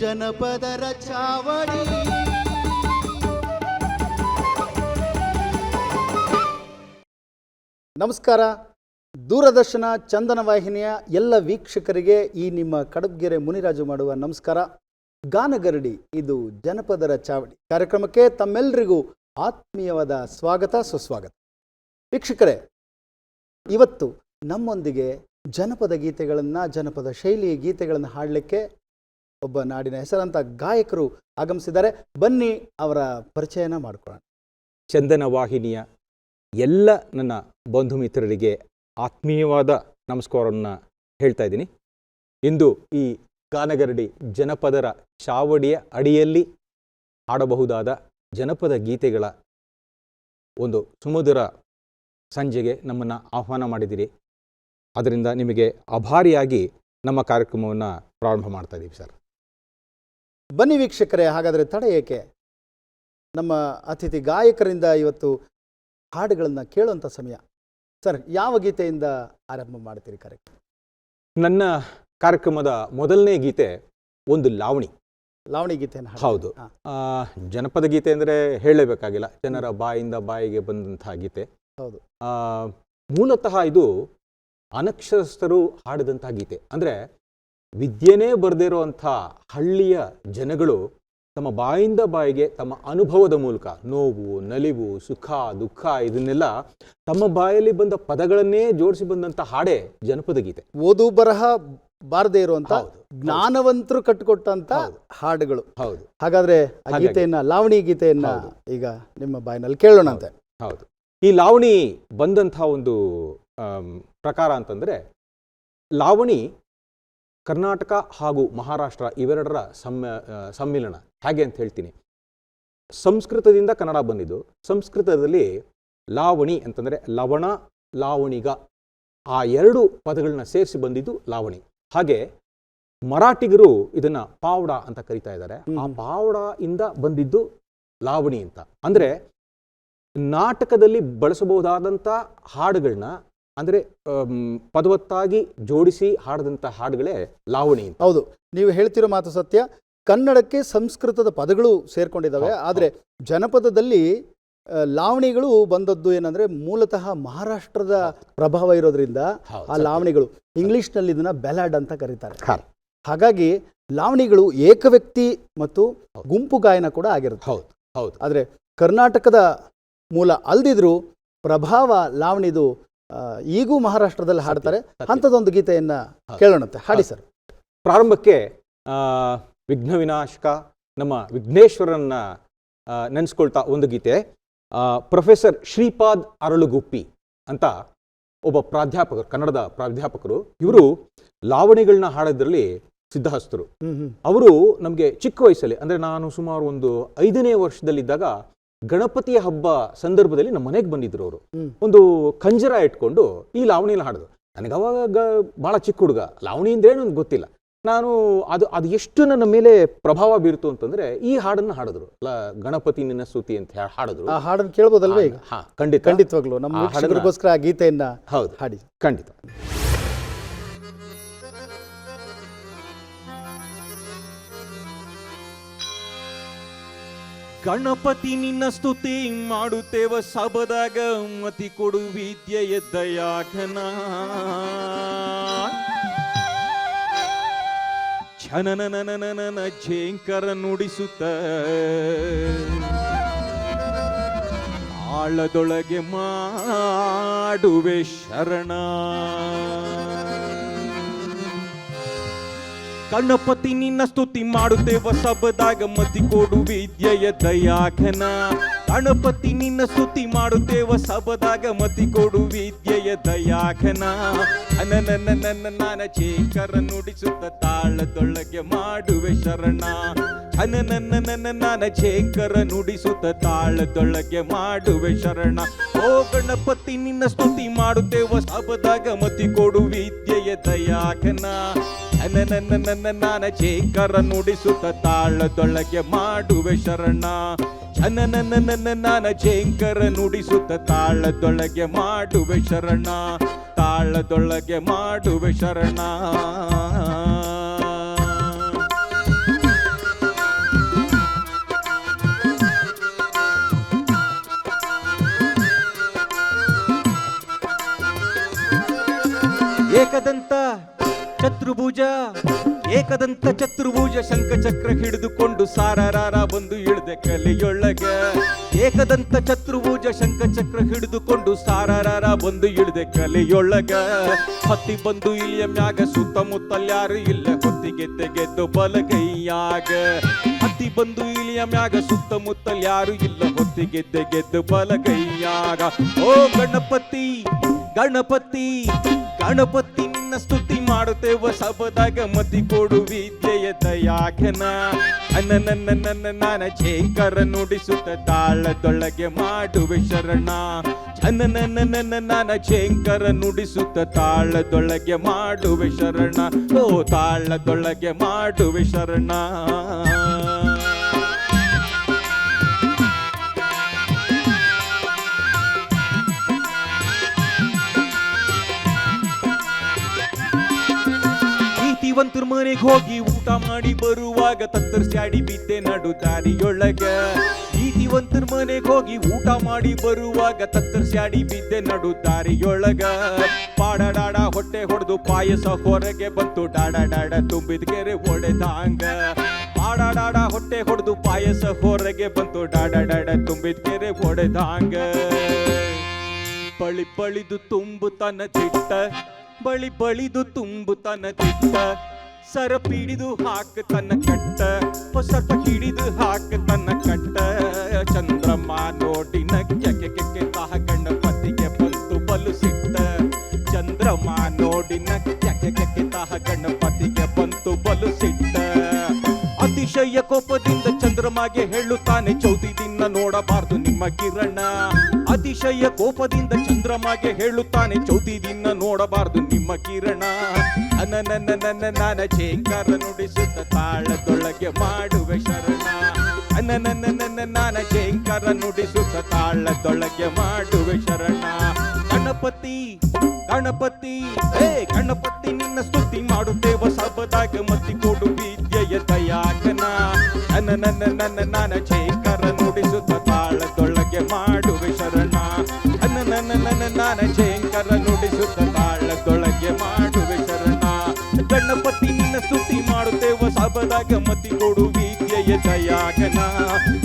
ಜನಪದರ ಚಾವಡಿ ನಮಸ್ಕಾರ. ದೂರದರ್ಶನ ಚಂದನ ವಾಹಿನಿಯ ಎಲ್ಲ ವೀಕ್ಷಕರಿಗೆ ಈ ನಿಮ್ಮ ಕಡಬ್ಗೆರೆ ಮುನಿರಾಜು ಮಾಡುವ ನಮಸ್ಕಾರ. ಗಾನಗರಡಿ, ಇದು ಜನಪದರ ಚಾವಡಿ ಕಾರ್ಯಕ್ರಮಕ್ಕೆ ತಮ್ಮೆಲ್ಲರಿಗೂ ಆತ್ಮೀಯವಾದ ಸ್ವಾಗತ, ಸುಸ್ವಾಗತ. ವೀಕ್ಷಕರೇ, ಇವತ್ತು ನಮ್ಮೊಂದಿಗೆ ಜನಪದ ಗೀತೆಗಳನ್ನು, ಜನಪದ ಶೈಲಿಯ ಗೀತೆಗಳನ್ನು ಹಾಡಲಿಕ್ಕೆ ಒಬ್ಬ ನಾಡಿನ ಹೆಸರಂತ ಗಾಯಕರು ಆಗಮಿಸಿದ್ದಾರೆ. ಬನ್ನಿ ಅವರ ಪರಿಚಯನ ಮಾಡಿಕೊಳ್ಳೋಣ. ಚಂದನ ವಾಹಿನಿಯ ಎಲ್ಲ ನನ್ನ ಬಂಧು ಮಿತ್ರರಿಗೆ ಆತ್ಮೀಯವಾದ ನಮಸ್ಕಾರವನ್ನು ಹೇಳ್ತಾ ಇದ್ದೀನಿ. ಇಂದು ಈ ಗಾನಗರಡಿ ಜನಪದರ ಚಾವಡಿಯ ಅಡಿಯಲ್ಲಿ ಹಾಡಬಹುದಾದ ಜನಪದ ಗೀತೆಗಳ ಒಂದು ಸುಮಧುರ ಸಂಜೆಗೆ ನಮ್ಮನ್ನು ಆಹ್ವಾನ ಮಾಡಿದ್ದೀರಿ. ಅದರಿಂದ ನಿಮಗೆ ಅಭಾರಿಯಾಗಿ ನಮ್ಮ ಕಾರ್ಯಕ್ರಮವನ್ನು ಪ್ರಾರಂಭ ಮಾಡ್ತಾ ಇದ್ದೀವಿ ಸರ್. ಬನ್ನಿ ವೀಕ್ಷಕರೇ ಹಾಗಾದರೆ ತಡೆ ಏಕೆ? ನಮ್ಮ ಅತಿಥಿ ಗಾಯಕರಿಂದ ಇವತ್ತು ಹಾಡುಗಳನ್ನು ಕೇಳುವಂಥ ಸಮಯ. ಸರ್ ಯಾವ ಗೀತೆಯಿಂದ ಆರಂಭ ಮಾಡ್ತೀರಿ ಕಾರ್ಯಕ್ರಮ? ನನ್ನ ಕಾರ್ಯಕ್ರಮದ ಮೊದಲನೇ ಗೀತೆ ಒಂದು ಲಾವಣಿ. ಲಾವಣಿ ಗೀತೆ? ಹೌದು. ಜನಪದ ಗೀತೆ ಅಂದರೆ ಹೇಳಲೇಬೇಕಾಗಿಲ್ಲ. ಜನರ ಬಾಯಿಂದ ಬಾಯಿಗೆ ಬಂದಂತಹ ಗೀತೆ. ಹೌದು. ಮೂಲತಃ ಇದು ಅನಕ್ಷರಸ್ಥರು ಹಾಡಿದಂತಹ ಗೀತೆ. ಅಂದರೆ ವಿದ್ಯೆನೇ ಬರೆದಿರುವಂಥ ಹಳ್ಳಿಯ ಜನಗಳು ತಮ್ಮ ಬಾಯಿಂದ ಬಾಯಿಗೆ ತಮ್ಮ ಅನುಭವದ ಮೂಲಕ ನೋವು ನಲಿವು ಸುಖ ದುಃಖ ಇದನ್ನೆಲ್ಲ ತಮ್ಮ ಬಾಯಲ್ಲಿ ಬಂದ ಪದಗಳನ್ನೇ ಜೋಡಿಸಿ ಬಂದಂಥ ಹಾಡೆ ಜನಪದ ಗೀತೆ. ಓದು ಬರಹ ಬಾರದೇ ಇರುವಂತ ಜ್ಞಾನವಂತರು ಕಟ್ಟಿಕೊಟ್ಟಂತ ಹಾಡುಗಳು. ಹೌದು. ಹಾಗಾದ್ರೆ ಆ. ಗೀತೆಯನ್ನ ಲಾವಣಿ ಗೀತೆಯನ್ನ ಈಗ ನಿಮ್ಮ ಬಾಯಿನಲ್ಲಿ ಕೇಳೋಣಂತೆ. ಹೌದು. ಈ ಲಾವಣಿ ಬಂದಂತಹ ಒಂದು ಪ್ರಕಾರ ಅಂತಂದ್ರೆ ಲಾವಣಿ ಕರ್ನಾಟಕ ಹಾಗೂ ಮಹಾರಾಷ್ಟ್ರ ಇವೆರಡರ ಸಮ್ಮ ಸಮ್ಮಿಲನ. ಹೇಗೆ ಅಂತ ಹೇಳ್ತೀನಿ. ಸಂಸ್ಕೃತದಿಂದ ಕನ್ನಡ ಬಂದಿದ್ದು. ಸಂಸ್ಕೃತದಲ್ಲಿ ಲಾವಣಿ ಅಂತಂದರೆ ಲವಣ ಲಾವಣಿಗ. ಆ ಎರಡು ಪದಗಳನ್ನ ಸೇರಿಸಿ ಬಂದಿದ್ದು ಲಾವಣಿ. ಹಾಗೆ ಮರಾಠಿಗರು ಇದನ್ನ ಪಾವಡ ಅಂತ ಕರಿತಾ ಇದ್ದಾರೆ. ಆ. ಪಾವಡ ಇಂದ ಬಂದಿದ್ದು ಲಾವಣಿ ಅಂತ. ಅಂದ್ರೆ ನಾಟಕದಲ್ಲಿ ಬಳಸಬಹುದಾದಂಥ ಹಾಡುಗಳನ್ನ ಅಂದ್ರೆ ಪದವತ್ತಾಗಿ ಜೋಡಿಸಿ ಹಾಡದಂಥ ಹಾಡುಗಳೇ ಲಾವಣಿ ಅಂತ. ಹೌದು. ನೀವು ಹೇಳ್ತಿರೋ ಮಾತು ಸತ್ಯ. ಕನ್ನಡಕ್ಕೆ ಸಂಸ್ಕೃತದ ಪದಗಳು ಸೇರ್ಕೊಂಡಿದ್ದಾವೆ. ಆದರೆ ಜನಪದದಲ್ಲಿ ಲಾವಣಿಗಳು ಬಂದದ್ದು ಏನಂದ್ರೆ ಮೂಲತಃ ಮಹಾರಾಷ್ಟ್ರದ ಪ್ರಭಾವ ಇರೋದ್ರಿಂದ ಆ. ಲಾವಣಿಗಳು ಇಂಗ್ಲಿಷ್ನಲ್ಲಿ ಇದನ್ನ ಬೆಲಾಡ್ ಅಂತ ಕರೀತಾರೆ. ಹಾಗಾಗಿ ಲಾವಣಿಗಳು ಏಕವ್ಯಕ್ತಿ ಮತ್ತು ಗುಂಪು ಗಾಯನ ಕೂಡ ಆಗಿರುತ್ತೆ. ಹೌದು ಹೌದು. ಆದರೆ ಕರ್ನಾಟಕದ ಮೂಲ ಅಲ್ದಿದ್ರು ಪ್ರಭಾವ ಲಾವಣಿದು ಈಗೂ ಮಹಾರಾಷ್ಟ್ರದಲ್ಲಿ ಹಾಡ್ತಾರೆ. ಅಂಥದ್ದೊಂದು ಗೀತೆಯನ್ನ. ಕೇಳೋಣಂತೆ. ಹಾಡಿ ಸರ್. ಪ್ರಾರಂಭಕ್ಕೆ ವಿಘ್ನ ವಿನಾಶಕ ನಮ್ಮ ವಿಘ್ನೇಶ್ವರನ್ನ ನೆನೆಸ್ಕೊಳ್ತಾ ಒಂದು ಗೀತೆ. ಪ್ರೊಫೆಸರ್ ಶ್ರೀಪಾದ್ ಅರಳುಗುಪ್ಪಿ ಅಂತ ಒಬ್ಬ ಪ್ರಾಧ್ಯಾಪಕರು ಕನ್ನಡದ ಪ್ರಾಧ್ಯಾಪಕರು ಇವರು ಲಾವಣಿಗಳನ್ನ ಹಾಡೋದ್ರಲ್ಲಿ ಸಿದ್ಧಹಸ್ತರು. ಅವರು ನಮಗೆ ಚಿಕ್ಕ ವಯಸ್ಸಲ್ಲಿ ಅಂದರೆ ನಾನು ಸುಮಾರು ಒಂದು ಐದನೇ ವರ್ಷದಲ್ಲಿದ್ದಾಗ ಗಣಪತಿಯ ಹಬ್ಬ ಸಂದರ್ಭದಲ್ಲಿ ನಮ್ಮ ಮನೆಗೆ ಬಂದಿದ್ರು ಅವರು. ಒಂದು ಕಂಜರ ಇಟ್ಕೊಂಡು ಈ ಲಾವಣಿನ ಹಾಡಿದ್ರು ನನಗೆ ಅವಾಗ ಭಾಳ ಚಿಕ್ಕ ಹುಡುಗ. ಲಾವಣಿ ಅಂದ್ರೆ ಅಂತ ಗೊತ್ತಿಲ್ಲ. ನಾನು ಅದು ಅದು ಎಷ್ಟು ನನ್ನ ಮೇಲೆ ಪ್ರಭಾವ ಬೀರ್ತು ಅಂತಂದ್ರೆ ಈ ಹಾಡನ್ನ ಹಾಡಿದ್ರು. ಗಣಪತಿ ನಿನ್ನ ಸ್ತುತಿ ಅಂತ ಹಾಡಿದ್ರು. ಆ ಹಾಡನ್ನು ಕೇಳ್ಬೋದಲ್ವೇ ಈಗ? ಹಾ ಖಂಡಿತ. ಖಂಡಿತವಾಗ್ಲು. ನಮ್ಮ ಆ ಆ ಗೀತೆಯನ್ನ ಹೌದು. ಹಾಡಿ. ಖಂಡಿತ. ಗಣಪತಿ ನಿನ್ನ ಸ್ತುತಿ ಮಾಡುತ್ತೇವ ಸಬದಾಗ ಮತಿ ಕೊಡು ವಿದ್ಯೆಯ ದಯಾಘನ. ಛನನನನನನ ಝೇಂಕರ ನುಡಿಸುತ್ತ. ಆಳದೊಳಗೆ ಮಾಡುವೆ ಶರಣ. ಗಣಪತಿ ನಿನ್ನ ಸ್ತುತಿ ಮಾಡುತ್ತೇವ ಸಬದಾಗ ಮತಿ ಕೊಡು ವಿದ್ಯೆಯ ದಯಾಘನ. ಗಣಪತಿ ನಿನ್ನ ಸ್ತುತಿ ಮಾಡುತ್ತೇವ ಸಬದಾಗ ಮತಿ ಕೊಡು ವಿದ್ಯೆಯ ದಯಾಘನ. ಅನನನ ನನ್ನ ನಾನ ಚೇಕರ ನುಡಿಸುತ್ತ ತಾಳದೊಳಗೆ ಮಾಡುವೆ ಶರಣ. ಅನನನ್ನ ನನ್ನ ನನ್ನ ನಾನ ಚೇಕರ ನುಡಿಸುತ್ತ ತಾಳದೊಳಗೆ ಮಾಡುವೆ ಶರಣ. ಓ ಗಣಪತಿ ನಿನ್ನ ಸ್ತುತಿ ಮಾಡುತ್ತೇವ ಸಬದಾಗ ಮತಿ ಕೊಡು ವಿದ್ಯೆಯ ದಯಾಘನ. ನನ್ನ ನಾನ ಚೇಕರ ನುಡಿಸುತ್ತ ತಾಳದೊಳಗೆ ಮಾಡುವೆ ಶರಣ. ನನ್ನ ನಾನ ಚೇಂಕರ ನುಡಿಸುತ್ತ ತಾಳದೊಳಗೆ ಮಾಡುವೆ ಶರಣ. ತಾಳದೊಳಗೆ ಮಾಡುವೆ ಶರಣ. ಏಕದಂತ ಚತುರ್ಭುಜ ಏಕದಂತ ಚತುರ್ಭುಜ ಶಂಖ ಚಕ್ರ ಹಿಡಿದುಕೊಂಡು ಸಾರಾರಾರ ಬಂದು ಇಳಿದೆ ಕಲಿಯೊಳಗ. ಏಕದಂತ ಚತುರ್ಭುಜ ಶಂಖ ಚಕ್ರ ಹಿಡಿದುಕೊಂಡು ಸಾರಾರಾರ ಬಂದು ಇಳಿದೆ ಕಲಿಯೊಳಗ. ಹತ್ತಿ ಬಂದು ಇಲಿಯ ಮ್ಯಾಗ ಸುತ್ತಮುತ್ತಲ್ಯಾರು ಇಲ್ಲ ಹೊತ್ತಿಗೆ ತೆಗೆದು ಬಲಗೈಯಾಗ. ಹತ್ತಿ ಬಂದು ಇಲಿಯ ಮ್ಯಾಗ ಸುತ್ತಮುತ್ತಲ್ಯಾರು ಇಲ್ಲ, ಹೊತ್ತಿಗೆ ತೆಗೆದು ಬಲಗೈಯಾಗ. ಓ ಗಣಪತಿ ಗಣಪತಿ ಗಣಪತಿ ನಿನ್ನ ಸ್ತುತಿ ಮಾಡುತ್ತೇವ ಸಬದಾಗ ಮತಿ ಕೊಡು ವಿದ್ಯೆಯ ದಯಾಘನ. ಅನ್ನ ನನ್ನ ನನ್ನ ನಾನ ಜೇಕರ ನುಡಿಸುತ್ತ ತಾಳದೊಳಗೆ ಮಾಡುವೆ ಶರಣ. ಅನ್ನ ನನ್ನ ನನ್ನ ನಾನ ಜೇಂಕರ ನುಡಿಸುತ್ತ ತಾಳದೊಳಗೆ ಮಾಡುವೆ ಶರಣ. ಓ, ತಾಳದೊಳಗೆ ಮಾಡುವೆ ಶರಣ. ನೀತಿವಂತರ ಮನೆಗೆ ಹೋಗಿ ಊಟ ಮಾಡಿ ಬರುವಾಗ ತತ್ತರ್ಸ್ಯಾಡಿ ಬಿದ್ದೆ ನಡು ದಾರಿಯೊಳಗ. ನೀತಿವಂತರ ಮನೆಗೆ ಹೋಗಿ ಊಟ ಮಾಡಿ ಬರುವಾಗ ತತ್ತರ್ಸ್ಯಾಡಿ ಬಿದ್ದೆ ನಡು ದಾರಿಯೊಳಗ. ಪಾಡಡಾಡ ಹೊಟ್ಟೆ ಹೊಡೆದು ಪಾಯಸ ಹೊರಗೆ ಬಂತು. ಡಾಡ ಡಾಡ ತುಂಬಿದ ಕೆರೆ ಒಡೆದಾಂಗ. ಪಾಡಾಡಾಡ ಹೊಟ್ಟೆ ಹೊಡೆದು ಪಾಯಸ ಹೊರಗೆ ಬಂತು. ಡಾಡ ಡಾಡ ತುಂಬಿದ ಕೆರೆ ಒಡೆದಾಂಗ. ಪಳಿ ಪಳಿದು ತುಂಬು ತನ್ನ ತಿಟ್ಟ. ಬಳಿ ಬಳಿದು ತುಂಬು ತನ್ನ ತಿಟ್ಟ ಸರ ಪಿಡಿದು ಹಾಕ ತನ್ನ ಕಟ್ಟ. ಹೊಸಪ ಹಿಡಿದು ಹಾಕ ತನ್ನ ಕಟ್ಟ. ಚಂದ್ರಮ್ಮ ನೋಡಿ ನಕ್ಕೆ ಕೆಕ್ಕೆ ತಹ ಗಣಪತಿಗೆ ಬಂತು ಬಲು ಸಿಟ್ಟ ಚಂದ್ರಮ್ಮ ನೋಡಿ ನಕ್ಕೆ ಕೆಕ್ಕೆ ತಹ ಗಣಪತಿಗೆ ಬಂತು ಬಲು ಸಿಟ್ಟ ಅತಿಶಯ ಕೋಪದಿಂದ ಚಂದ್ರಮಾಗೆ ಹೇಳುತ್ತಾನೆ, ಚೌತಿ ದಿನ ನೋಡಬಾರ್ದು ನಿಮ್ಮ ಕಿರಣ. ಅತಿಶಯ ಕೋಪದಿಂದ ಚಂದ್ರಮಾಗೆ ಹೇಳುತ್ತಾನೆ, ಚೌತಿ ದಿನ ನೋಡಬಾರದು ನಿಮ್ಮ ಕಿರಣ. ಅನ ನನ್ನ ನನ್ನ ನಾನ ಚೇಂಕಾರ ನುಡಿಸುತ್ತ ತಾಳದೊಳಗೆ ಮಾಡುವೆ ಶರಣ ಅನ ನನ್ನ ನನ್ನ ನಾನ ಚೇಂಕಾರ ನುಡಿಸುತ್ತ ತಾಳದೊಳಗೆ ಮಾಡುವೆ ಶರಣ ಗಣಪತಿ ಗಣಪತಿ ಹೇ ಗಣಪತಿ ನಿನ್ನ ಸ್ತುತಿ ಮಾಡುತ್ತೇವ ಸಬದಾಗ ಮತ್ತಿ ಕೊಡು ವಿದ್ಯೆಯ ದಯಾಕನ ನನ್ನ ನನ್ನ ನನ್ನ ಸಬದಾಗ ಮತಿ ಕೊಡು ವಿದ್ಯೆಯ ದಯಾಗನ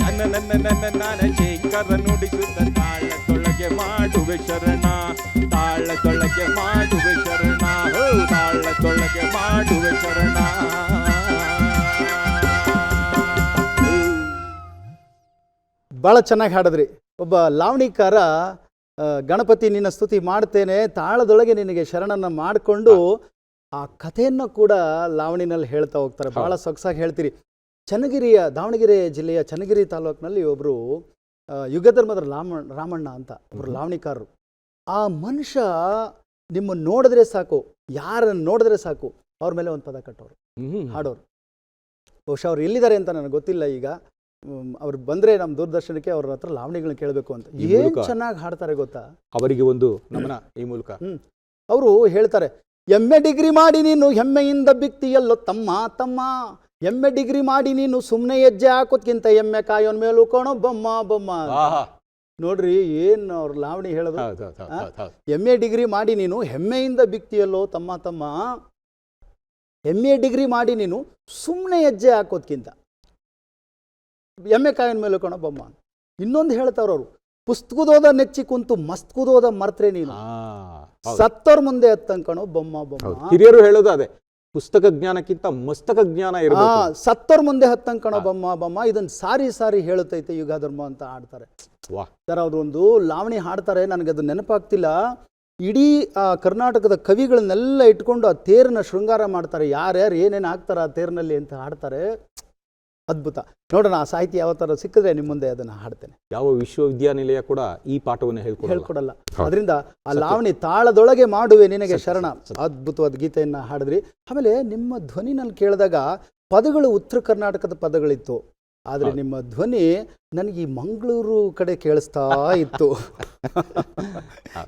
ನನ್ನ ನನ್ನ ನನ್ನ ನಾನ ಶೇಖರ ನುಡಿಸುತ್ತ ತಾಳದೊಳಗೆ ಮಾಡುವೆ ಶರಣ. ತಾಳದೊಳಗೆ ಮಾಡುವೆ ಶರಣ. ತಾಳದೊಳಗೆ ಮಾಡುವೆ ಶರಣ. ಭಾಳ ಚೆನ್ನಾಗಿ ಹಾಡಿದ್ರಿ. ಒಬ್ಬ ಲಾವಣಿಕಾರ ಗಣಪತಿ ನಿನ್ನ ಸ್ತುತಿ ಮಾಡ್ತೇನೆ, ತಾಳದೊಳಗೆ ನಿನಗೆ ಶರಣನ ಮಾಡಿಕೊಂಡು ಆ ಕಥೆಯನ್ನು ಕೂಡ ಲಾವಣಿನಲ್ಲಿ ಹೇಳ್ತಾ ಹೋಗ್ತಾರೆ. ಬಹಳ ಸೊಗಸಾಗಿ ಹೇಳ್ತೀರಿ. ಚನ್ನಗಿರಿಯ ದಾವಣಗೆರೆ ಜಿಲ್ಲೆಯ ಚನ್ನಗಿರಿ ತಾಲೂಕಿನಲ್ಲಿ ಒಬ್ಬರು ಯುಗಧರ್ಮದ ರಾಮ ರಾಮಣ್ಣ ಅಂತ ಒಬ್ಬರು ಲಾವಣಿಕಾರರು. ಆ ಮನುಷ್ಯ ನಿಮ್ಮ ನೋಡಿದ್ರೆ ಸಾಕು ಯಾರನ್ನು ನೋಡಿದ್ರೆ ಸಾಕು ಅವ್ರ ಮೇಲೆ ಒಂದು ಪದ ಕಟ್ಟೋರು. ಹಾಡೋರು. ಬಹುಶಃ ಅವ್ರು ಎಲ್ಲಿದ್ದಾರೆ ಅಂತ ನನಗೆ ಗೊತ್ತಿಲ್ಲ ಈಗ. ಅವ್ರು ಬಂದರೆ ನಮ್ಮ ದೂರದರ್ಶನಕ್ಕೆ ಅವ್ರ ಹತ್ರ ಲಾವಣಿಗಳನ್ನ ಕೇಳಬೇಕು ಅಂತ. ಏನು ಚೆನ್ನಾಗಿ ಹಾಡ್ತಾರೆ ಗೊತ್ತಾ? ಅವರಿಗೆ ಒಂದು ನಮನ ಈ ಮೂಲಕ. ಅವರು ಹೇಳ್ತಾರೆ ಎಂ ಎ ಡಿಗ್ರಿ ಮಾಡಿ ನೀನು ಹೆಮ್ಮೆಯಿಂದ ಬಿಕ್ತಿಯಲ್ಲೋ ತಮ್ಮ ತಮ್ಮ. ಎಮ್ಮೆ ಡಿಗ್ರಿ ಮಾಡಿ ನೀನು ಸುಮ್ಮನೆ ಹೆಜ್ಜೆ ಹಾಕೋದ್ಕಿಂತ ಎಮ್ಮೆ ಕಾಯೋನ್ ಮೇಲೂ ಕೋಣ ಬೊಮ್ಮ ಬೊಮ್ಮ. ನೋಡ್ರಿ ಏನ್ ಅವ್ರ ಲಾವಣಿ ಹೇಳೋದು. ಎಂ ಎ ಡಿಗ್ರಿ ಮಾಡಿ ನೀನು ಹೆಮ್ಮೆಯಿಂದ ಬಿಕ್ತಿಯಲ್ಲೋ ತಮ್ಮ ತಮ್ಮ. ಎಂ ಎ ಡಿಗ್ರಿ ಮಾಡಿ ನೀನು ಸುಮ್ಮನೆ ಹೆಜ್ಜೆ ಹಾಕೋದ್ಕಿಂತ. ಎಮ್ಮೆ ಕಾಯೋನ್ ಮೇಲೆ ಕೋಣ ಬೊಮ್ಮ ಇನ್ನೊಂದು ಹೇಳ್ತಾವ್ರ ಅವರು ಪುಸ್ತಕದೋದ ನೆಚ್ಚಿ ಕುಂತು ಮಸ್ತಕದೋದ ಮರ್ತ್ರೆ ನೀನು. ಸತ್ತೋರ್ ಮುಂದೆ ಹತ್ತಂಕಣೋ ಬೊಮ್ಮ. ಬೊಮ್ಮ. ಹಿರಿಯರು ಹೇಳೋದು ಅದೇ ಪುಸ್ತಕ ಜ್ಞಾನಕ್ಕಿಂತ ಮಸ್ತಕ ಜ್ಞಾನ ಇರಬೇಕು. ಸತ್ತೋರ್ ಮುಂದೆ ಹತ್ತಂಕಣೋ. ಬೊಮ್ಮ ಬೊಮ್ಮ. ಇದನ್ನ ಸಾರಿ ಸಾರಿ ಹೇಳುತ್ತೈತೆ ಯುಗ ಧರ್ಮ ಅಂತ ಹಾಡ್ತಾರೆ. ಸರ್ ಒಂದು ಲಾವಣಿ ಹಾಡ್ತಾರೆ ನನಗೆ ಅದು ನೆನಪಾಗ್ತಿಲ್ಲ. ಇಡೀ ಆ ಕರ್ನಾಟಕದ ಕವಿಗಳನ್ನೆಲ್ಲ ಇಟ್ಕೊಂಡು ಆ ತೇರನ್ನ ಶೃಂಗಾರ ಮಾಡ್ತಾರೆ. ಯಾರ್ಯಾರು ಏನೇನು ಹಾಕ್ತಾರೆ ಆ ತೇರಿನಲ್ಲಿ ಅಂತ ಹಾಡ್ತಾರೆ. ಅದ್ಭುತ. ನೋಡೋಣ ಆ ಸಾಹಿತ್ಯ ಯಾವ ಥರ ಸಿಕ್ಕಿದ್ರೆ ನಿಮ್ಮ ಮುಂದೆ ಅದನ್ನು ಹಾಡ್ತೇನೆ. ಯಾವ ವಿಶ್ವವಿದ್ಯಾನಿಲಯ ಕೂಡ ಈ ಪಾಠವನ್ನು ಹೇಳ್ಕೊಡಲ್ಲ. ಹೇಳ್ಕೊಡಲ್ಲ. ಅದರಿಂದ ಆ ಲಾವಣಿ ತಾಳದೊಳಗೆ ಮಾಡುವೆ ನಿನಗೆ ಶರಣ. ಅದ್ಭುತವಾದ ಗೀತೆಯನ್ನು ಹಾಡಿದ್ರಿ. ಆಮೇಲೆ ನಿಮ್ಮ ಧ್ವನಿನಲ್ಲಿ ಕೇಳಿದಾಗ ಪದಗಳು ಉತ್ತರ ಕರ್ನಾಟಕದ ಪದಗಳಿತ್ತು. ಆದರೆ ನಿಮ್ಮ ಧ್ವನಿ ನನಗೆ ಈ ಮಂಗಳೂರು ಕಡೆ ಕೇಳಿಸ್ತಾ ಇತ್ತು.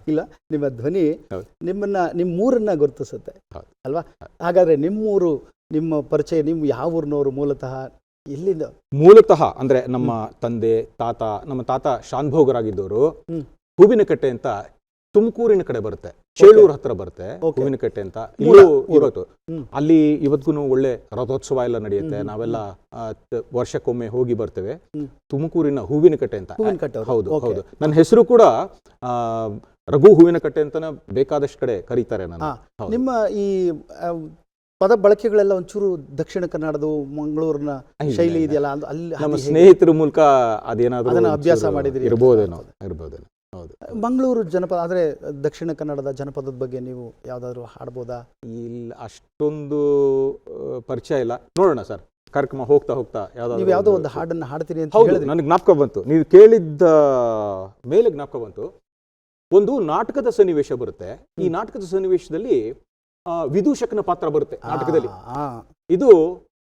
ಇಲ್ಲ ನಿಮ್ಮ ಧ್ವನಿ ನಿಮ್ಮನ್ನ ನಿಮ್ಮ ಊರನ್ನ ಗುರುತಿಸುತ್ತೆ. ಅಲ್ವಾ? ಹಾಗಾದ್ರೆ ನಿಮ್ಮೂರು ನಿಮ್ಮ ಪರಿಚಯ ನಿಮ್ಮ ಯಾವ ಊರಿನವರು ಮೂಲತಃ? ಎಲ್ಲಿಂದ ಮೂಲತಃ ಅಂದ್ರೆ ನಮ್ಮ ತಂದೆ ತಾತ ನಮ್ಮ ತಾತ ಶಾನ್ಭೋಗರಾಗಿದ್ದವರು ಹೂವಿನ ಹೂವಿನಕಟ್ಟೆ ಅಂತ ತುಮಕೂರಿನ ಕಡೆ ಬರುತ್ತೆ. ಚೇಳೂರ್ ಹತ್ರ ಬರುತ್ತೆ. ಹೂವಿನಕಟ್ಟೆ ಅಂತ. ಇವತ್ತು. ಅಲ್ಲಿ ಇವತ್ತಿಗೂ ಒಳ್ಳೆ ರಥೋತ್ಸವ ಎಲ್ಲ ನಡೆಯುತ್ತೆ. ನಾವೆಲ್ಲ ವರ್ಷಕ್ಕೊಮ್ಮೆ ಹೋಗಿ ಬರ್ತೇವೆ. ತುಮಕೂರಿನ ಹೂವಿನಕಟ್ಟೆ ಅಂತ. ಹೌದು ಹೌದು. ನನ್ನ ಹೆಸರು ಕೂಡ ರಘು ರಘು ಹೂವಿನಕಟ್ಟೆ ಅಂತಾನೆ ಬೇಕಾದಷ್ಟು ಕಡೆ ಕರೀತಾರೆ ನಾನು ನಿಮ್ಮ ಈ ಪದ ಬಳಕೆಗಳೆಲ್ಲ ಒಂಚೂರು ದಕ್ಷಿಣ ಕನ್ನಡದು ಮಂಗಳೂರಿನ ಶೈಲಿ ಇದೆಯಲ್ಲ ಅಲ್ಲಿ ನಮ್ಮ ಸ್ನೇಹಿತರ ಮೂಲಕ ಅದೇನಾದರೂ ಅದನ್ನ ಅಭ್ಯಾಸ ಮಾಡಿದ್ರಿ ಇರ್ಬೋದೇನೋ. ಇರ್ಬೋದೇನೋ ಹೌದು. ಮಂಗಳೂರು ಜನಪದ ಆದರೆ ದಕ್ಷಿಣ ಕನ್ನಡದ ಜನಪದದ ಬಗ್ಗೆ ನೀವು ಯಾವ್ದಾದ್ರು ಹಾಡ್ಬೋದಾ? ಇಲ್ಲ ಅಷ್ಟೊಂದು ಪರಿಚಯ ಇಲ್ಲ. ನೋಡೋಣ ಸರ್ ಕಾರ್ಯಕ್ರಮ ಹೋಗ್ತಾ ಹೋಗ್ತಾ ನೀವು ಯಾವುದೋ ಯಾವ್ದಾದ್ರು ಒಂದು ಹಾಡನ್ನ ಹಾಡ್ತೀರಿ ಅಂತ ಹೌದು ಹೇಳಿದ್ರಿ. ನನಗೆ ಜ್ಞಾಪಕ ಬಂತು. ನೀವು ಕೇಳಿದ್ದ ಮೇಲೆ ಜ್ಞಾಪಕ ಬಂತು. ಒಂದು ನಾಟಕದ ಸನ್ನಿವೇಶ ಬರುತ್ತೆ. ಈ ನಾಟಕದ ಸನ್ನಿವೇಶದಲ್ಲಿ ವಿದೂಷಕನ ಪಾತ್ರ ಬರುತ್ತೆ ನಾಟಕದಲ್ಲಿ. ಇದು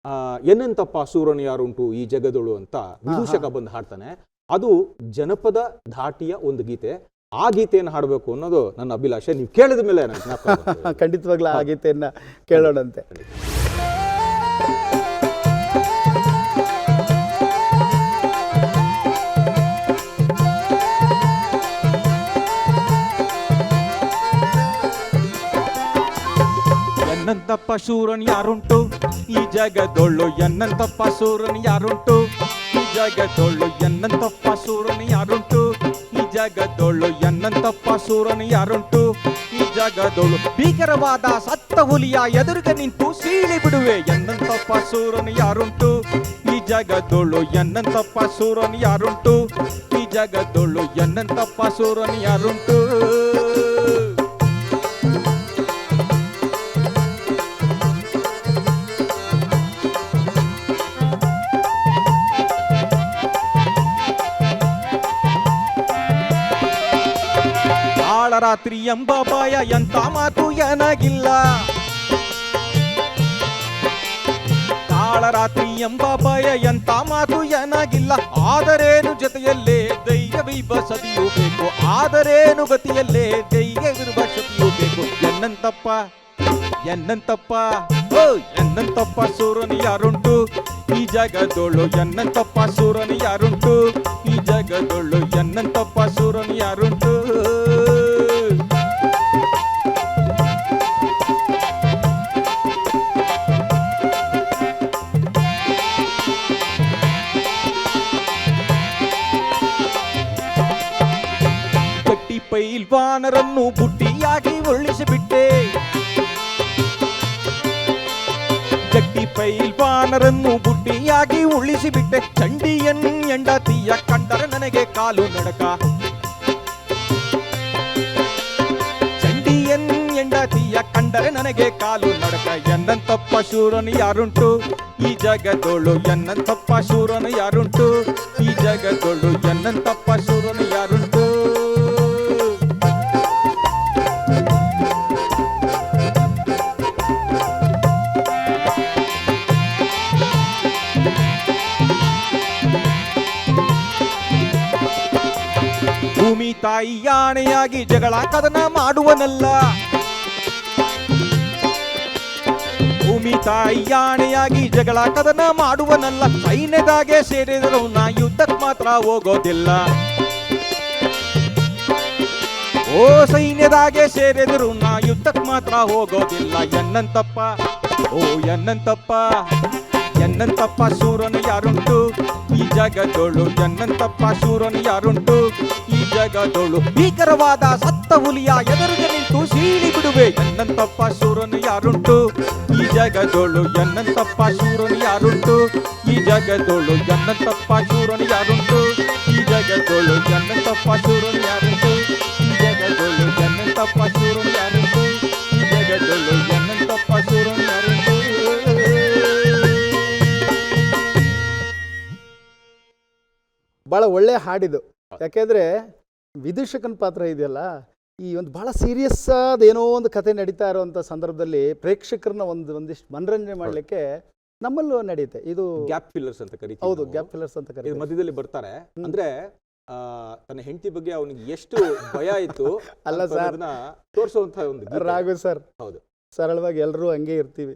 ಆ, ಎನ್ನೆಂತಪ್ಪ ಸೂರನ್ ಯಾರುಂಟು ಈ ಜಗದೊಳು ಅಂತ ವಿದೂಷಕ ಬಂದು ಹಾಡ್ತಾನೆ. ಅದು ಜನಪದ ಧಾಟಿಯ ಒಂದು ಗೀತೆ. ಆ ಗೀತೆಯನ್ನು ಹಾಡಬೇಕು ಅನ್ನೋದು ನನ್ನ ಅಭಿಲಾಷೆ. ನೀವು ಕೇಳಿದ ಮೇಲೆ ಖಂಡಿತವಾಗ್ಲೂ ಆ ಗೀತೆಯನ್ನ ಕೇಳೋಣಂತೆ. ಎನ್ನಂತಪ್ಪ ಶೂರನ್ ಯಾರುಂಟು ಈ ಜಗದೊಳ್ಳು ಎನ್ನಂತಪ್ಪ ಸೂರನ್ ಯಾರುಂಟು ಈ ಜಗದೊಳ್ಳು ಎನ್ನಂತಪ್ಪ ಸೂರನ್ ಯಾರುಂಟು ಈ ಜಗದೊಳ್ಳು ಎನ್ನಂತಪ್ಪ ಸೂರನ್ ಯಾರುಂಟು ಈ ಜಗದೊಳ್ಳು ಭೀಕರವಾದ ಸತ್ತ ಹುಲಿಯ ಎದುರಿಗೆ ನಿಂತು ಸೀಳಿ ಬಿಡುವೆ ಎನ್ನಂತಪ್ಪ ಸೂರನ್ ಯಾರುಂಟು ಈ ಜಗದೊಳ್ಳು ಎನ್ನಂತಪ್ಪ ಸೂರನ್ ಯಾರುಂಟು ಈ ಜಗದೊಳ್ಳು ಎನ್ನಂತಪ್ಪ ಸೂರನ್ ಯಾರುಂಟು ಕಾಳರಾತ್ರಿ ಎಂಬ ಭಯ ಎಂತ ಮಾತು ಏನಾಗಿಲ್ಲ ಕಾಳರಾತ್ರಿ ಎಂಬ ಭಯ ಎಂತ ಮಾತು ಏನಾಗಿಲ್ಲ ಆದರೇನು ಜೊತೆಯಲ್ಲೇ ಧೈರ್ಯವೈವ ಬಸದಿ ಬೇಕು. ಆದರೇನು ಗತಿಯಲ್ಲೇ ಧೈರ್ಯವಿರುವ ಬಸದಿ ಬೇಕು. ಎನ್ನಂತಪ್ಪ ಎನ್ನಂತಪ್ಪ ಓ ಎನ್ನಂತಪ್ಪ ಸೂರನಿ ಯಾರುಂಟು? ಈ ಜಗದೊಳ್ಳು ಎನ್ನಂತಪ್ಪ ಸೂರನಿ ಯಾರುಂಟು? ಈ ಜಗದೊಳ್ಳು ಎನ್ನಂತಪ್ಪ ಸೂರನಿ ಯಾರುಂಟು? ಪೈಲ್ವಾನರನ್ನು ಬುಟ್ಟಿಯಾಗಿ ಉರುಳಿಸಿಬಿಟ್ಟೆ. ಗಟ್ಟಿ ಪೈಲ್ವಾನರನ್ನು ಬುಟ್ಟಿಯಾಗಿ ಉಳಿಸಿಬಿಟ್ಟೆ ಚಂಡಿಯನ್ ಎಂಡತಿಯ ಕಂಡರೆ ನನಗೆ ಕಾಲು ನಡಕ. ಚಂಡಿಯನ್ ಎಂಡತಿಯ ಕಂಡರೆ ನನಗೆ ಕಾಲು ನಡಕ. ಎನ್ನಂತಪ್ಪ ಶೂರನು ಯಾರುಂಟು? ಈ ಜಗದೊಳು ಎನ್ನಂತಪ್ಪ ಶೂರನು ಯಾರುಂಟು? ಈ ಜಗದೊಳು ಎನ್ನಂತಪ್ಪ ಶೂರನು ತಾಯಿ ಆಣೆಯಾಗಿ ಜಗಳ ಕದನ ಮಾಡುವನಲ್ಲ. ಭೂಮಿ ತಾಯಿ ಆಣೆಯಾಗಿ ಜಗಳ ಕದನ ಮಾಡುವನಲ್ಲ. ಸೈನ್ಯದಾಗೆ ಸೇರಿದರೂ ನಾ ಯುದ್ಧಕ್ಕೆ ಮಾತ್ರ ಹೋಗೋದಿಲ್ಲ. ಓ ಸೈನ್ಯದಾಗೆ ಸೇರಿದರು ನಾ ಯುದ್ಧಕ್ಕೆ ಮಾತ್ರ ಹೋಗೋದಿಲ್ಲ. ಎನ್ನಂತಪ್ಪ, ಓ ಎನ್ನಂತಪ್ಪ ಎನ್ನಂತಪ್ಪ ಸೂರನು ಯಾರುಂಟು? ಈ ಜಗದೊಳು ಎನ್ನಂತಪ್ಪ ಸೂರನು ಯಾರುಂಟು? ಜಗದೊಳು. ಭೀಕರವಾದ ಸತ್ತ ಹುಲಿಯ ಎದುರಿಗೆ ನಿಂತು ಸೀಳಿ ಬಿಡುವೆ. ಎನ್ನಂತಪ್ಪ ಶೂರನು ಯಾರುಂಟು? ಈ ಜಗದೊಳು. ಎನ್ನಂತಪ್ಪ ಶೂರನು ಯಾರುಂಟು? ಈ ಜಗದೊಳು. ಎನ್ನಂತಪ್ಪ ಶೂರನು ಯಾರುಂಟು? ಈ ಜಗದೊಳು. ಎನ್ನಂತಪ್ಪ ಶೂರನು ಯಾರುಂಟು? ಈ ಜಗದೊಳು. ಎನ್ನಂತಪ್ಪ ಶೂರನು ಯಾರುಂಟು? ಈ ಜಗದೊಳು. ಎನ್ನಂತಪ್ಪ ಸೂರನು ಯಾರುಂಟು? ಬಹಳ ಒಳ್ಳೆ ಹಾಡಿದು. ಯಾಕೆಂದ್ರೆ ವಿದೂಷಕನ ಪಾತ್ರ ಇದೆಯಲ್ಲ ಈ ಒಂದು ಭಾಳ ಸೀರಿಯಸ್ ಆದ ಏನೋ ಒಂದು ಕತೆ ನಡೀತಾ ಇರುವಂತ ಸಂದರ್ಭದಲ್ಲಿ ಪ್ರೇಕ್ಷಕರನ್ನ ಒಂದು ಒಂದಿಷ್ಟು ಮನರಂಜನೆ ಮಾಡಲಿಕ್ಕೆ ನಮ್ಮಲ್ಲೂ ನಡೆಯುತ್ತೆ. ಇದು ಗ್ಯಾಪ್ ಫಿಲ್ಲರ್ಸ್ ಅಂತ ಕರಿತೀವಿ ಹೌದು ಗ್ಯಾಪ್ ಫಿಲ್ಲರ್ಸ್ ಅಂತ ಕರೀತಾರೆ ಮಧ್ಯದಲ್ಲಿ ಬರ್ತಾರೆ. ಅಂದ್ರೆ ತನ್ನ ಹೆಂಡತಿ ಬಗ್ಗೆ ಅವನಿಗೆ ಎಷ್ಟು ಭಯ ಇತ್ತು ಅಲ್ಲ ಸರ್. ತೋರಿಸುವಂತ ಒಂದು. ರಾಘು ಸರ್. ಹೌದು. ಸರಳವಾಗಿ ಎಲ್ಲರೂ ಹಂಗೆ ಇರ್ತೀವಿ.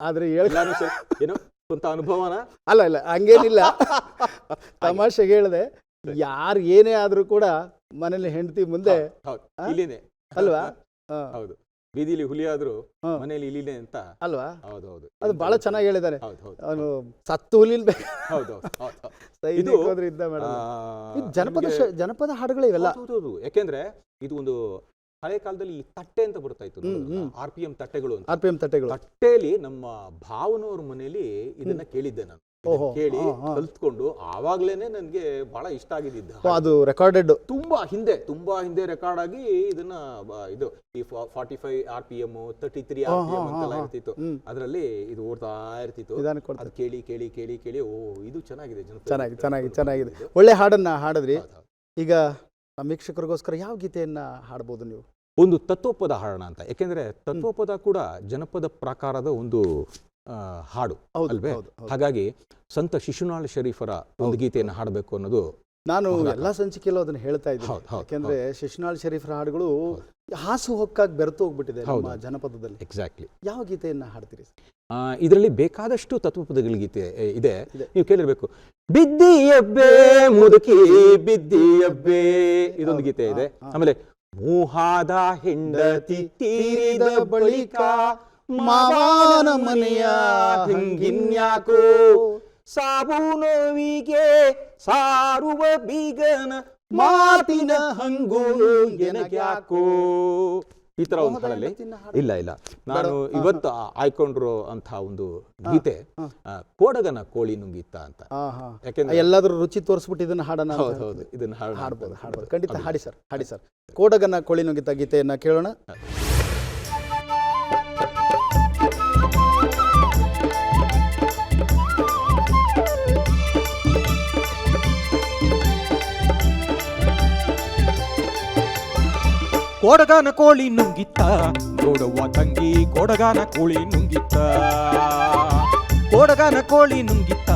ಆದ್ರೆ ಏನೋ ಸ್ವಂತ ಅನುಭವನ? ಅಲ್ಲ ಇಲ್ಲ ಹಂಗೇನಿಲ್ಲ. ತಮಾಷೆಗೆ ಹೇಳಿದೆ. ಯಾರು ಏನೇ ಆದ್ರೂ ಕೂಡ ಮನೇಲಿ ಹೆಂಡತಿ ಮುಂದೆ? ಇಲ್ಲಿನೇ. ಅಲ್ವಾ? ಹೌದು. ಬೀದಿಲಿ ಹುಲಿ ಆದ್ರೂ. ಮನೇಲಿ ಇಲ್ಲಿನೇ ಅಂತ? ಅಲ್ವಾ? ಹೌದು ಹೌದು. ಅದು ಬಹಳ ಚೆನ್ನಾಗಿ ಹೇಳಿದ್ದಾರೆ ಅವನು ಸತ್ತು ಹುಲಿ ಹೌದು ಇದು ಜನಪದ ಜನಪದ ಹಾಡುಗಳು ಇವೆಲ್ಲ. ಹೌದು. ಯಾಕೆಂದ್ರೆ ಇದು ಒಂದು ಹಳೆ ಕಾಲದಲ್ಲಿ ಈ ತಟ್ಟೆ ಅಂತ ಬರ್ತಾ ಇತ್ತು. ಆರ್ ಪಿ ಎಂ ತಟ್ಟೆಗಳು ಆರ್ ಪಿ ಎಂ ತಟ್ಟೆಗಳು. ತಟ್ಟೆಯಲ್ಲಿ ನಮ್ಮ ಭಾವನವ್ರ ಮನೇಲಿ ಇದನ್ನ ಕೇಳಿದ್ದೆ ನಾನು. ಕೇಳಿ. ಕಲ್ತ್ಕೊಂಡು ಆವಾಗ್ಲೇನೆ ನನ್ಗೆ ಬಹಳ ಇಷ್ಟ ಆಗಿದ್ದಿದ್ದ ಅದು ರೆಕಾರ್ಡೆಡ್ ತುಂಬಾ ಹಿಂದೆ ತುಂಬಾ ಹಿಂದೆ ರೆಕಾರ್ಡ್ ಆಗಿ ಇದನ್ನ ಇದು ಈ forty five R P M thirty three R P M ಅಂತೆಲ್ಲ ಇರ್ತಿತ್ತು. ಅದರಲ್ಲಿ ಇದು ಓಡ್ತಾ ಇರ್ತಿತ್ತು. ಅದು ಕೇಳಿ ಕೇಳಿ ಕೇಳಿ ಕೇಳಿ ಓ ಇದು ಚೆನ್ನಾಗಿದೆ ಚೆನ್ನಾಗಿ ಚೆನ್ನಾಗಿ ಚೆನ್ನಾಗಿದೆ. ಒಳ್ಳೆ ಹಾಡನ್ನ ಹಾಡಿದ್ರಿ. ಈಗ ನಮ್ಮ ವೀಕ್ಷಕರಿಗೋಸ್ಕರ ಯಾವ ಗೀತೆಯನ್ನ ಹಾಡ್ಬೋದು ನೀವು? ಒಂದು ತತ್ವಪದ ಹಾಡೋಣ ಅಂತ. ಯಾಕೆಂದ್ರೆ ತತ್ವಪದ ಕೂಡ ಜನಪದ ಪ್ರಕಾರದ ಒಂದು ಹಾಡು ಅಲ್ವೇ. ಹಾಗಾಗಿ ಸಂತ ಶಿಶುನಾಳ ಶರೀಫರ ಒಂದು ಗೀತೆಯನ್ನು ಹಾಡಬೇಕು ಅನ್ನೋದು ನಾನು ಎಲ್ಲ ಸಂಚಿಕೆಯಲ್ಲೂ ಅದನ್ನ ಹೇಳ್ತಾ ಇದ್ದೆ ಯಾಕೆಂದ್ರೆ ಶಿಶುನಾಳ್ ಶರೀಫರ ಹಾಡುಗಳು ಹಾಸು ಹೊಕ್ಕಾಗಿ ಬೆರೆತು ಹೋಗ್ಬಿಟ್ಟಿದೆ. ಜನಪದದಲ್ಲಿ. ಎಕ್ಸಾಕ್ಟ್ಲಿ ಯಾವ ಗೀತೆಯನ್ನು ಹಾಡ್ತೀರಿ? ಇದರಲ್ಲಿ ಬೇಕಾದಷ್ಟು ತತ್ವಪದಗಳ ಗೀತೆ ಇದೆ. ನೀವು ಕೇಳಿರ್ಬೇಕು. ಬಿದ್ದಿಯಬ್ಬೆ ಮುದುಕಿ ಬಿದ್ದಿಯಬ್ಬೆ ಇದೊಂದು ಗೀತೆ ಇದೆ. ಆಮೇಲೆ ಮೂಹಾದ ಹೆಂಡತಿ ತೀರಿದ ಬಳಿಕ ಮಾವನ ಮನೆಯ ಹಿಂಗಿನ್ಯಾಕೋ? ಸಾಬು ನೋವಿಗೆ ಸಾರುವ ಬೀಗನ ಮಾತಿನ ಹಂಗು ಎನಗ್ಯಾಕೋ? ಈ ತರ ಒಂದು ಹಾಡಲ್ಲಿ. ಇಲ್ಲ ಇಲ್ಲ. ನಾನು ಇವತ್ತು ಆಯ್ಕೊಂಡ್ರು ಅಂತ ಒಂದು ಗೀತೆ ಕೋಡಗನ ಕೋಳಿ ನುಂಗಿತ್ತ ಅಂತ. ಯಾಕೆಂದ್ರೆ ಎಲ್ಲಾದ್ರೂ ರುಚಿ ತೋರಿಸ್ಬಿಟ್ಟು ಇದನ್ನ ಹಾಡನ ಹೌದು ಹೌದು. ಇದನ್ನ ಹಾಡ್ಬೋದು ಹಾಡ್ಬೋದು. ಖಂಡಿತ ಹಾಡಿ ಸರ್ ಹಾಡಿ ಸರ್. ಕೋಡಗನ ಕೋಳಿ ನುಂಗಿತ ಗೀತೆಯನ್ನ ಕೇಳೋಣ. ಕೊಡಗಾನ ಕೋಳಿ ನುಂಗಿತ್ತ. ನೋಡುವ ತಂಗಿ ಕೊಡಗಾನ ಕೋಳಿ ನುಂಗಿತ್ತ. ಕೊಡಗಾನ ಕೋಳಿ ನುಂಗಿತ್ತ.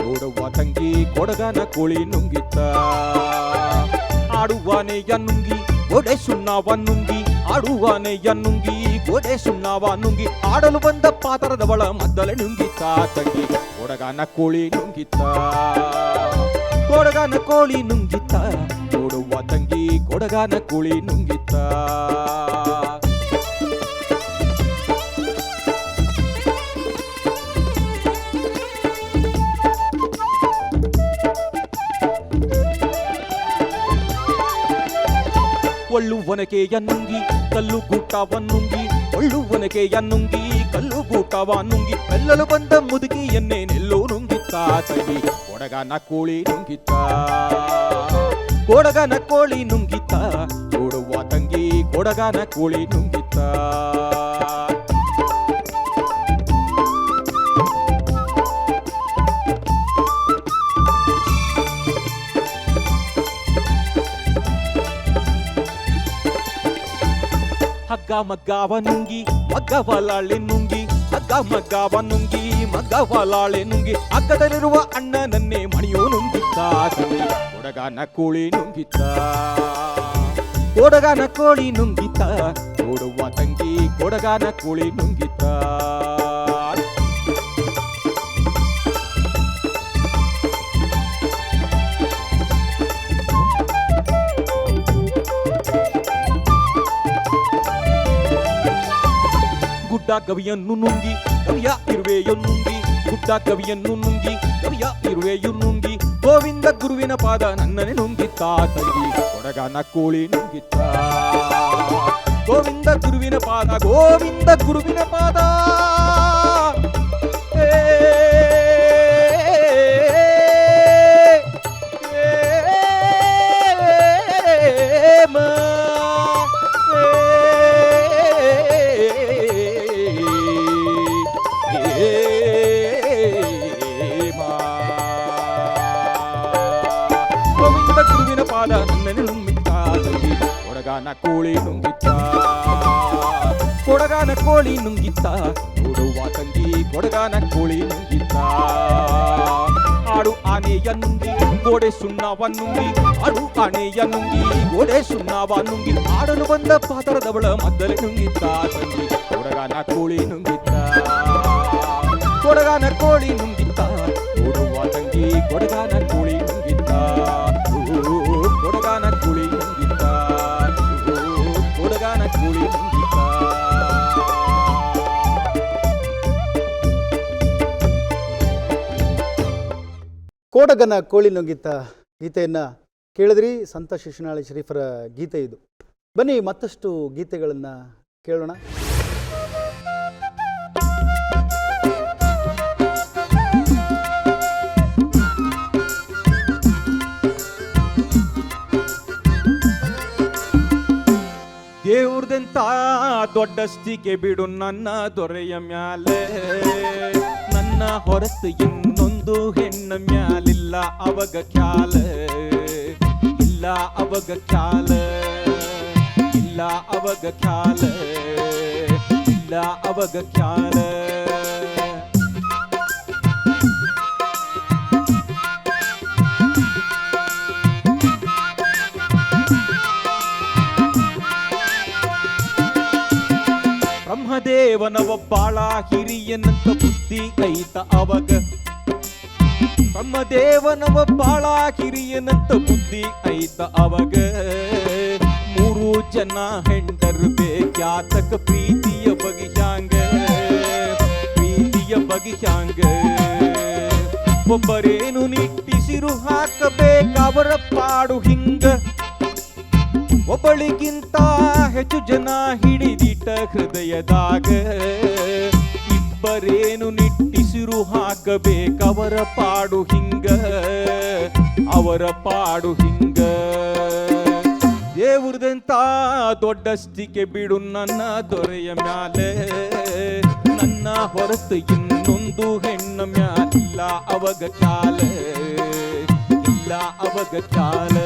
ನೋಡುವ ತಂಗಿ ಕೊಡಗಾನ ಕೋಳಿ ನುಂಗಿತ್ತ. ಆಡುವಾನೆಯ ನುಂಗಿ, ಗೊಡೆ ಸುಣ್ಣವ ನುಂಗಿ. ಆಡುವಾನೆಯ ನುಂಗಿ, ಗೋಡೆ ಸುಣ್ಣವ ನುಂಗಿ. ಆಡಲು ಬಂದ ಪಾತರದವಳ ಮದ್ದಲೆ ನುಂಗಿತ್ತ. ತಂಗಿ ಕೊಡಗಾನ ಕೋಳಿ ನುಂಗಿತ್ತ. ಕೊಡಗಾನ ಕೋಳಿ ನುಂಗಿತ್ತ. ನೋಡುವ ತಂಗಿ ಕೊಡಗಾನ ಕೋಳಿ ನುಂಗಿತ್ತ ಒಳ್ಳುವನಕೆಯ ನುಂಗಿ ಕಲ್ಲು ಗೂಟವ ನುಂಗಿ, ಒಳ್ಳುವನಕೆಯ ನುಂಗಿ ಕಲ್ಲು ಗೂಟವ ನುಂಗಿ. ಬೆಲ್ಲಲು ಬಂದ ಮುದುಕಿಯನ್ನೇ ನೆಲ್ಲು ನುಂಗಿತ್ತ ತಂಗಿ ಕೊಡಗನ ಕೋಳಿ ನುಂಗಿತ್ತ. ಕೊಡಗನ ಕೋಳಿ ನುಂಗಿತ್ತ ನೋಡುವ ತಂಗಿ ಕೊಡಗನ ಕೋಳಿ ನುಂಗಿತ್ತ. ಹಗ್ಗ ಮಗ್ಗವ ನುಂಗಿ ಮಗ್ಗವಲಾಳೆ ನುಂಗಿ ಹಗ್ಗ ಮಗ್ಗವ ನುಂಗಿ ಮಗ್ಗವಲಾಳೆ ನುಂಗಿ ಹಗ್ಗದಲ್ಲಿರುವ ಅಣ್ಣನನ್ನೇ ಮಣಿಯು ನುಂಗಿತ್ತ. ತಂಗಿ ಕೊಡಗನ ಕೋಳಿ ನುಂಗಿತ್ತ. ಕೊಡಗನ ಕೋಳಿ ನುಂಗಿತ್ತ. ನೋಡುವ ತಂಗಿ ಕೊಡಗನ ಕೋಳಿ ನುಂಗಿತ್ತ. ಗುಡ್ಡ ಕವಿಯನ್ನು ನುಂಗಿ ಕವಿಯ ಇರುವೆಯು ನುಂಗಿ ಗುಡ್ಡ ಕವಿಯನ್ನು ನುಂಗಿ ಕವಿಯ ಇರುವೆಯು ನುಂಗಿ ಗೋವಿಂದ ಗುರುವಿನ ಪಾದ ನನ್ನನೆ ನುಂಗಿತ್ತ ತಂಗಿ ಕೊಡಗನ ಕೋಳಿ ನುಂಗಿತ್ತ ಗೋವಿಂದ ಗುರುವಿನ ಪಾದ ಗೋವಿಂದ ಗುರುವಿನ ಪಾದ ಕೋಳಿ ನುಂಗಿತ್ತ ನೋಡುವ ತಂಗಿ ಕೊಡಗಾನ ಕೋಳಿ ನುಂಗಿತ್ತ ಆಡು ಆನೆಯ ನುಂಗಿ ಗೋಡೆ ಸುಣ್ಣವ ನುಂಗಿ ಆಡು ಆನೆಯ ನುಂಗಿ ಗೋಡೆ ಸುಣ್ಣವ ನುಂಗಿ ಆಡಲು ಬಂದ ಪಾತರದವಳ ಮದ್ದಲೆ ನುಂಗಿತ್ತ ತಂಗಿ ಕೊಡಗಾನ ಕೋಳಿ ನುಂಗಿತ್ತ ಕೊಡಗಾನ ಕೋಳಿ ನುಂಗಿತ್ತ ಕೋಡಗನ ಕೋಳಿ ನುಂಗಿತ ಗೀತೆಯನ್ನು ಕೇಳಿದ್ರಿ? ಸಂತ ಶಿಶುನಾಳಿ ಶರೀಫರ ಗೀತೆ ಇದು. ಬನ್ನಿ ಮತ್ತಷ್ಟು ಗೀತೆಗಳನ್ನು ಕೇಳೋಣ. ದೇವ್ರದಂತ ದೊಡ್ಡ ಸ್ಥಿಕೆ ಬಿಡು ನನ್ನ ದೊರೆಯ ಮ್ಯಾಲೆ. ನನ್ನ ಹೊರತು ಇನ್ನೊಂದು ಹೆಣ್ಣ ಮ್ಯಾಲಿಲ್ಲ ಅವಗ ಖ್ಯಾಲ ಇಲ್ಲ ಅವಗ ಖ್ಯಾಲ ಇಲ್ಲ ಅವಗ ಖ್ಯಾಲ ಇಲ್ಲ ಅವಗ ಖ್ಯಾಲ ಬ್ರಹ್ಮದೇವನ ಒಬ್ಬಾಳ ಹಿರಿಯನಂತ ಬುದ್ಧಿ ಐತ ಅವಾಗ ಬ್ರಹ್ಮದೇವನ ಬಾಳ ಹಿರಿಯನಂತ ಬುದ್ಧಿ ಐತ ಅವಾಗ. ಮೂರು ಜನ ಹೆಂಡರು ಬೇಕ್ಯಾತಕ ಪ್ರೀತಿಯ ಬಗೆಯಾಂಗ ಪ್ರೀತಿಯ ಬಗೆಯಾಂಗ ಒಬ್ಬರೇನು ನಿಟ್ಟಿಸಿರು ಹಾಕಬೇಕವರ ಪಾಡು ಹಿಂಗ. ಒಬ್ಬಳಿಗಿಂತ ಹೆಚ್ಚು ಜನ ಹಿಡಿದಿಟ್ಟ ಹೃದಯದಾಗ. ಇಬ್ಬರೇನು ನಿಟ್ಟಿಸಿರು ಹಾಕಬೇಕವರ ಪಾಡು ಹಿಂಗ. ಅವರ ಪಾಡು ಹಿಂಗ. ದೇವ್ರದಂತ ದೊಡ್ಡಸ್ತಿಕೆ ಬಿಡು ನನ್ನ ದೊರೆಯ ಮ್ಯಾಲೆ. ನನ್ನ ಹೊರತು ಇನ್ನೊಂದು ಹೆಣ್ಣ ಮ್ಯಾಲಿಲ್ಲ ಅವಗ ಚಾಲ. ಇಲ್ಲ, ಅವಗ ಚಾಲ.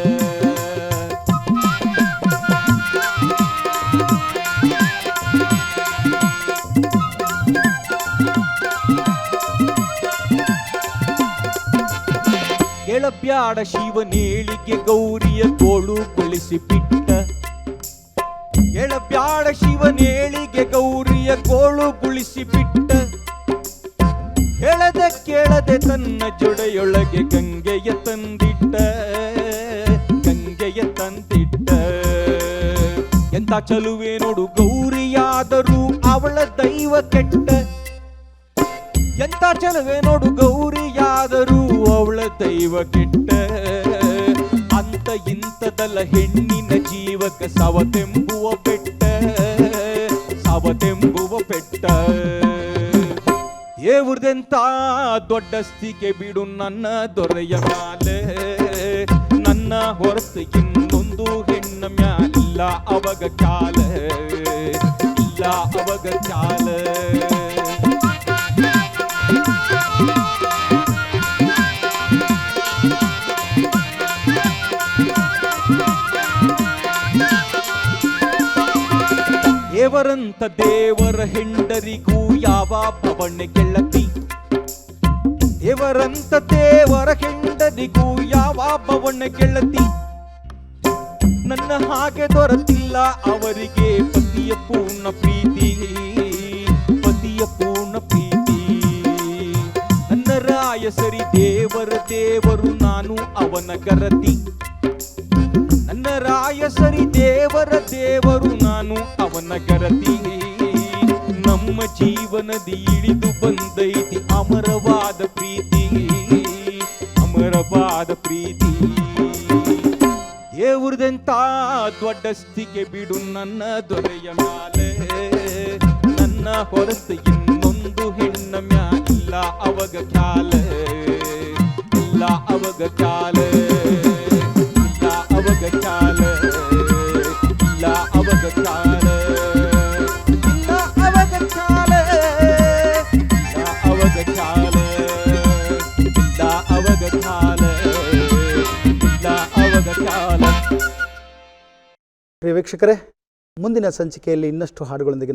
ಗೆಳಬ್ಯಾಡ ಶಿವನೇಳಿಗೆ ಗೌರಿಯ ಗೋಳು ಕೊಳಿಸಿ ಬಿಟ್ಟ ಗೆಳಬ್ಯಾಡ ಶಿವನೇಳಿಗೆ ಗೌರಿಯ ಗೋಳು ಗುಳಿಸಿ ಬಿಟ್ಟ ಹೇಳದೆ ಕೇಳದೆ ತನ್ನ ಜೊಡೆಯೊಳಗೆ ಗಂಗೆಯ ತಂದಿಟ್ಟ. ಗಂಗೆಯ ತಂದಿಟ್ಟ. ಎಂತ ಚಲುವೆ ನೋಡು ಗೌರಿಯಾದರೂ ಅವಳ ದೈವ ಕೆಟ್ಟ. ಎಂತ ಚೆಲುವೆ ನೋಡು ಗೌರಿಯಾದರೂ ಅವಳ ದೈವ ಕೆಟ್ಟ. ಅಂತ ಇಂಥದಲ್ಲ ಹೆಣ್ಣಿನ ಜೀವಕ ಸವತೆಂಬುವ ಪೆಟ್ಟ. ಸವತೆಂಬುವ ಪೆಟ್ಟ. ದೇವ್ರದೆಂತ ದೊಡ್ಡಸ್ತಿಕೆ ಬಿಡು ನನ್ನ ದೊರೆಯ ಮ್ಯಾಲೆ. ನನ್ನ ಹೊರತು ಇನ್ನೊಂದು ಹೆಣ್ಣ ಮ್ಯಾಲಿಲ್ಲ ಅವಾಗ ಚಾಲ ದೇವರಂತ ದೇವರ ಹೆಂಡರಿಗೂ ಯಾವ ಪವಣೆ ಗೆಳತಿ? ದೇವರಂತ ದೇವರ ಹೆಂಡರಿಗೂ ಯಾವ ಪವಣೆ ಗೆಳತಿ? ನನ್ನ ಹಾಗೆ ದೊರೆತಿಲ್ಲ ಅವರಿಗೆ ಪತಿಯ ಪೂರ್ಣ ಪ್ರೀತಿ. ಪತಿಯ ಪೂರ್ಣ ಪ್ರೀತಿ. ನನ್ನ ರಾಯ ಸರಿ ದೇವರ ದೇವರು ನಾನು ಅವನ ನನ್ನ ರಾಯ ಸರಿ ದೇವರ ದೇವರು ನಾನು ಅವನ ಗರತಿ ನಮ್ಮ ಜೀವನದಿ ಇಳಿದು ಬಂದೈತಿ ಅಮರವಾದ ಪ್ರೀತಿ. ಅಮರವಾದ ಪ್ರೀತಿ. ದೇವ್ರದೆಂತ ದೊಡ್ಡಸ್ತಿಗೆ ಬಿಡು ನನ್ನ ದೊರೆಯ ಮ್ಯಾಲೆ. ನನ್ನ ಹೊರತು ಇನ್ನೊಂದು ಹೆಣ್ಣ ಮ್ಯಾಲಿಲ್ಲ ಅವಗ ಖ್ಯಾಲ. ಇಲ್ಲ ಅವಗ ಪ್ರಿಯ ವೀಕ್ಷಕರೇ ಮುಂದಿನ ಸಂಚಿಕೆಯಲ್ಲಿ ಇನ್ನಷ್ಟು ಹಾಡುಗಳೊಂದಿಗೆ